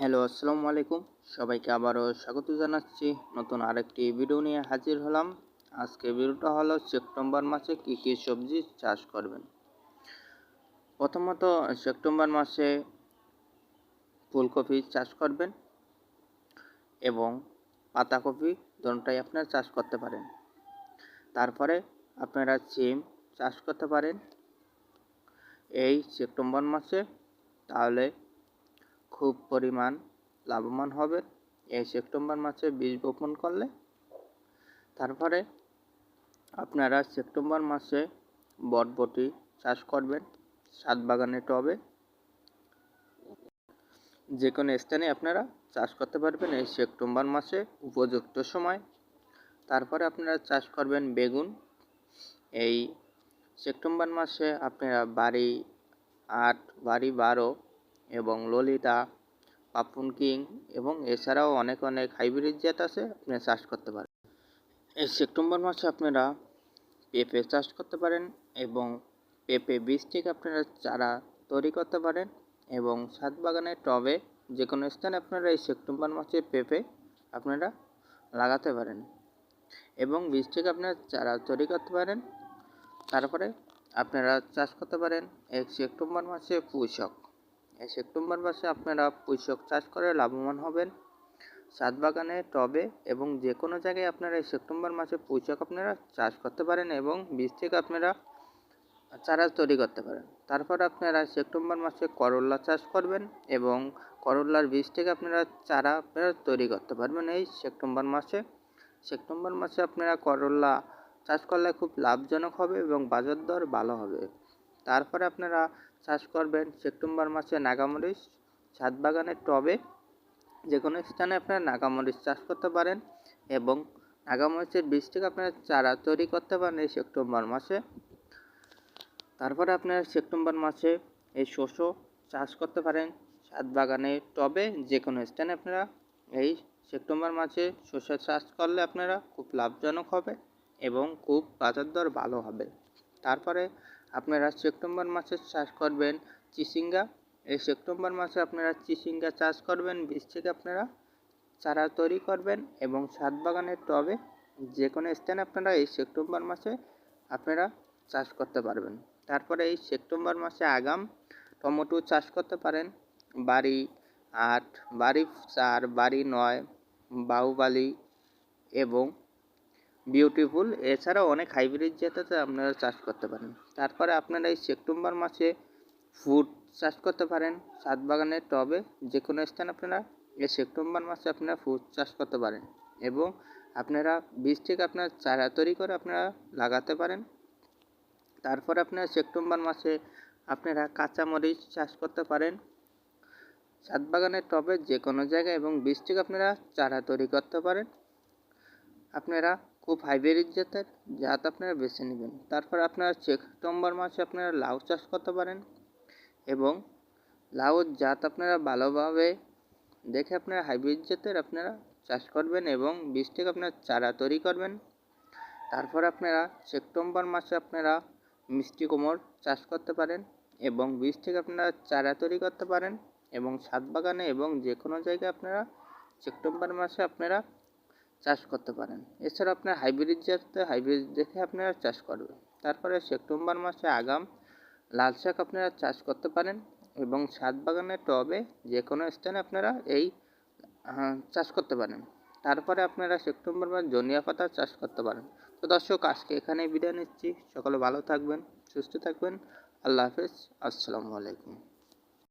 Hello, আসসালামু আলাইকুম। সবাইকে আবারও স্বাগত জানাচ্ছি। নতুন আরেকটি ভিডিও নিয়ে হাজির হলাম। আজকে ভিডিওটা হলো সেপ্টেম্বর মাসে কী কী সবজি চাষ করবেন। প্রথমত, সেপ্টেম্বর মাসে ফুলকপি চাষ করবেন এবং পাতাকপি দুটাই আপনারা চাষ করতে পারেন। তারপরে আপনারা সিম চাষ করতে পারেন। এই সেপ্টেম্বর মাসে তাহলে খুব পরিমাণ লাভবান হবেন এই সেপ্টেম্বর মাসে বীজ বপন করলে তারপরে আপনারা সেপ্টেম্বর মাসে বটবটি চাষ করবেন, সাত বাগানে টবে। যে কোনো স্থানে আপনারা চাষ করতে পারবেন এই সেপ্টেম্বর মাসে উপযুক্ত সময়। তারপরে আপনারা চাষ করবেন বেগুন। এই সেপ্টেম্বর মাসে আপনারা বাড়ি আট, বাড়ি বারো এবং ললিতা, পাপুন কিং এবং এছাড়াও অনেক অনেক হাইব্রিড জাত আছে, আপনি চাষ করতে পারেন। এই সেপ্টেম্বর মাসে আপনারা পেঁপে চাষ করতে পারেন এবং পেঁপে বীজ থেকে আপনারা চারা তৈরি করতে পারেন এবং ছাদ বাগানের টবে যে কোনো স্থানে আপনারা এই সেপ্টেম্বর মাসে পেঁপে আপনারা লাগাতে পারেন এবং বীজ থেকে আপনারা চারা তৈরি করতে পারেন। তারপরে আপনারা চাষ করতে পারেন এক সেপ্টেম্বর মাসে এই সেপ্টেম্বর মাসে আপনারা পুঁইশক চাষ করে লাভবান হবেন। ছাদ বাগানে, টবে এবং যে কোনো জায়গায় আপনারা এই সেপ্টেম্বর মাসে পুঁইশক আপনারা চাষ করতে পারেন এবং বীজ থেকে আপনারা চারা তৈরি করতে পারেন। তারপর আপনারা সেপ্টেম্বর মাসে করল্লা চাষ করবেন এবং করল্লার বীজ থেকে আপনারা চারা আপনারা তৈরি করতে পারবেন এই সেপ্টেম্বর মাসে। সেপ্টেম্বর মাসে আপনারা করল্লা চাষ করলে খুব লাভজনক হবে এবং বাজার দর ভালো হবে। তারপরে আপনারা চাষ করবেন সেপ্টেম্বর মাসে নাগামরিচ ছাদ বাগানের টবে। যে কোনো স্থানে আপনারা নাগামরিচ চাষ করতে পারেন এবং নাগামরিচের বীজ থেকে আপনারা চারা তৈরি করতে পারেন এই সেপ্টেম্বর মাসে। তারপরে আপনারা সেপ্টেম্বর মাসে এই শস্য চাষ করতে পারেন ছাদ বাগানে টবে। যে কোনো স্থানে আপনারা এই সেপ্টেম্বর মাসে শস্য চাষ করলে আপনারা খুব লাভজনক হবে এবং খুব বাজার দর ভালো হবে। তারপরে আপনারা সেপ্টেম্বর মাসে চাষ করবেন চিচিঙ্গা। এই সেপ্টেম্বর মাসে আপনারা চিচিঙ্গা চাষ করবেন, বীজ থেকে আপনারা চারা তৈরি করবেন এবং ছাদ বাগানের টবে যে কোনো স্থানে আপনারা এই সেপ্টেম্বর মাসে আপনারা চাষ করতে পারবেন। তারপরে এই সেপ্টেম্বর মাসে আগাম টমেটো চাষ করতে পারেন। বাড়ি আট, বাড়ি চার, বাড়ি নয়, বাহুবালি এবং বিউটিফুল। এছাড়াও অনেক হাইব্রিড জাতেতে আপনারা চাষ করতে পারেন। তারপরে আপনারা এই সেপ্টেম্বর মাসে ফুড চাষ করতে পারেন। ছাদ বাগানের টবে যে কোনো স্থানে আপনারা এই সেপ্টেম্বর মাসে আপনারা ফুড চাষ করতে পারেন। এবং আপনারা বীজ থেকে আপনার চারা তৈরি করে আপনারা লাগাতে পারেন। তারপর আপনারা সেপ্টেম্বর মাসে আপনারা কাঁচামরিচ চাষ করতে পারেন। ছাদ বাগানের টবে যে কোনো জায়গায় এবং বীজ থেকে আপনারা চারা তৈরি করতে পারেন। আপনারা খুব হাইব্রিড জাতের জাত আপনারা বেছে নেবেন। তারপর আপনারা সেপ্টেম্বর মাসে আপনারা লাউ চাষ করতে পারেন এবং লাউর জাত আপনারা ভালোভাবে দেখে আপনারা হাইব্রিড জাতের আপনারা চাষ করবেন এবং বীজ থেকে আপনারা চারা তৈরি করবেন। তারপর আপনারা সেপ্টেম্বর মাসে আপনারা মিষ্টি কোমর চাষ করতে পারেন এবং বীজ থেকে আপনারা চারা তৈরি করতে পারেন এবং ছাদ বাগানে এবং যে কোনো জায়গায় আপনারা সেপ্টেম্বর মাসে আপনারা চাষ করতে পারেন। এছাড়া আপনার হাইব্রিড জাতে হাইব্রিড দেখে আপনারা চাষ করবেন। তারপরে সেপ্টেম্বর মাসে আগাম লাল শাক আপনারা চাষ করতে পারেন এবং ছাদ বাগানের টবে যে কোনো স্থানে আপনারা এই চাষ করতে পারেন। তারপরে আপনারা সেপ্টেম্বর মাস ধনিয়া পাতা চাষ করতে পারেন। তো দর্শক, আজকে এখানেই বিদায় নিচ্ছি। সকলে ভালো থাকবেন, সুস্থ থাকবেন। আল্লাহ হাফেজ। আসসালামু আলাইকুম।